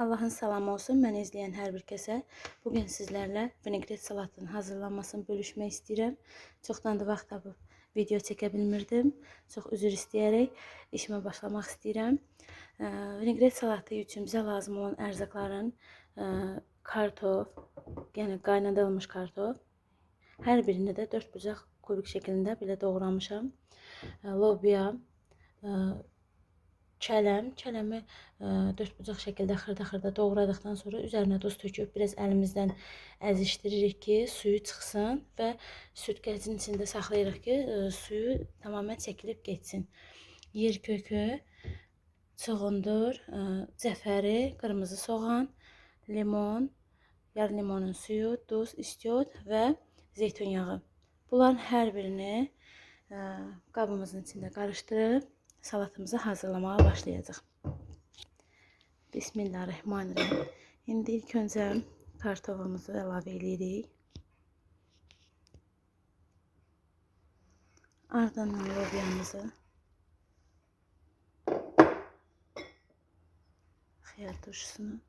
Allah'ın salamı olsun mən izləyən hər bir kəsə. Bugün sizlərlə vinegret salatının hazırlanmasını bölüşmək istəyirəm. Çoxdan da vaxt tapıb video çəkə bilmirdim. Çox üzr istəyərək işimə başlamaq istəyirəm. Vinegret salatı üçün bizə lazım olan ərzaqların kartof, yəni qaynadılmış kartof. Hər birini də 4 bucaq kubik şəklində belə doğramışam. Lobya, kələm, kələmi ə, dörd bucaq şəkildə xırda-xırda doğradıqdan sonra üzərinə duz töküb biraz əlimizdən əzişdiririk ki, suyu çıxsın və sütkəcin içində saxlayırıq ki, ə, suyu tamamilə çəkilib getsin. Yer kökü, çuğundur, cəfəri, qırmızı soğan, limon, yarım limonun suyu, duz, istiot və zeytun yağı. Bunların hər birini ə, qabımızın içində qarışdırıb salatımızı hazırlamaya başlayacağıq. Bismillahirrahmanirrahim. İndi ilk öncə kartofumuzu əlavə edirik. Ardından lobyamızı xiyar turşusunu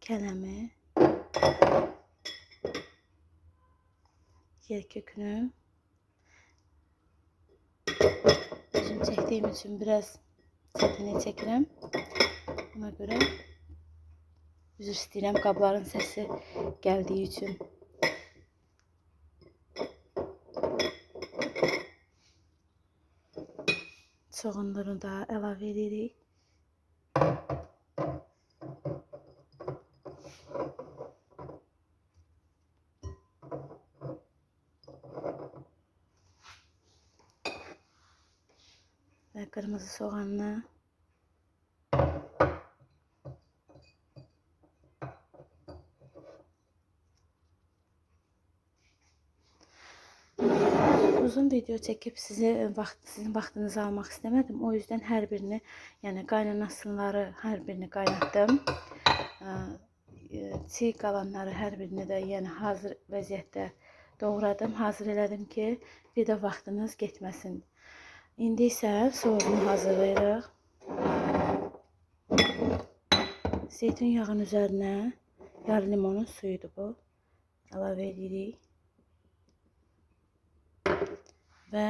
kələmi yer kökünü üzüm çektiğim için biraz çetini çekerim. Buna göre üzr istəyirəm qabların səsi gəldiyi üçün. Soğanları da əlavə edirik. Ve kırmızı soğanlı uzun video çekip size vaxt, sizin vaxtınızı almaq istemedim. O yüzden her birini, yani qaynanasınları hər birini qaynatdım. Çiğ qalanları hər birini də yəni hazır vəziyyətdə doğradım, hazır elədim ki, video vaxtınız getməsin. İndi isə soğuğunu hazırlayırıq. Zeytun yağının üzərinə yarı limonun suyudur bu. Əlavə edirik. Və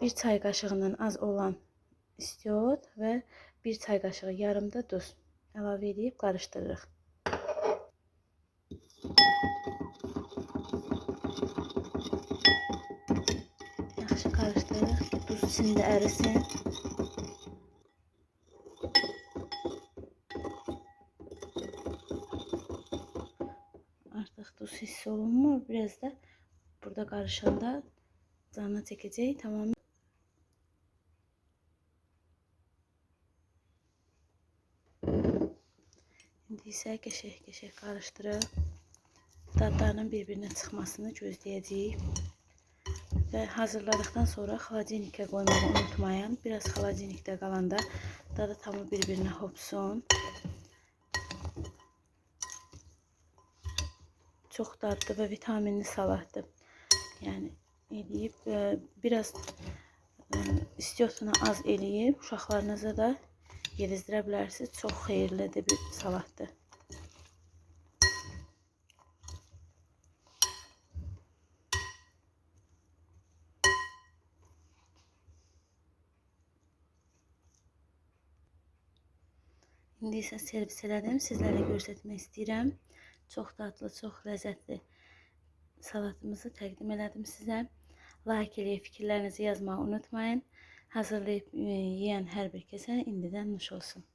bir çay qaşığından az olan istiot və bir çay qaşığı yarım da duz əlavə edib qarışdırırıq. Yaxşı qarışdırırıq ki, duz içində ərisin. Artıq duz hiss olunmur. Biraz da burada qarışanda canına çəkəcək. Tamam. İndi isə qəşəng-qəşəng qarışdırıb dadlarının bir-birinə çıxmasını gözləyəcəyik. Ve hazırladıktan sonra xaladenikə qoymağı unutmayın. Biraz xaladenikdə qalanda dadı tamı bir-birinə hopsun. Çox dadlı və vitaminli salatdır. Yəni eləyib e, biraz e, istiotunu az eləyib uşaqlarınıza da yedizdirə bilərsiniz. Çox xeyirlidir bir salatdır. İndi isə servis elədim. Sizlərə göstərmək istəyirəm. Çox dadlı, çox ləzzətli salatımızı təqdim elədim sizə. Like eləyib fikirlərinizi yazmağı unutmayın. Hazırlayıb e, yeyən hər bir kəsə indidən nuş olsun.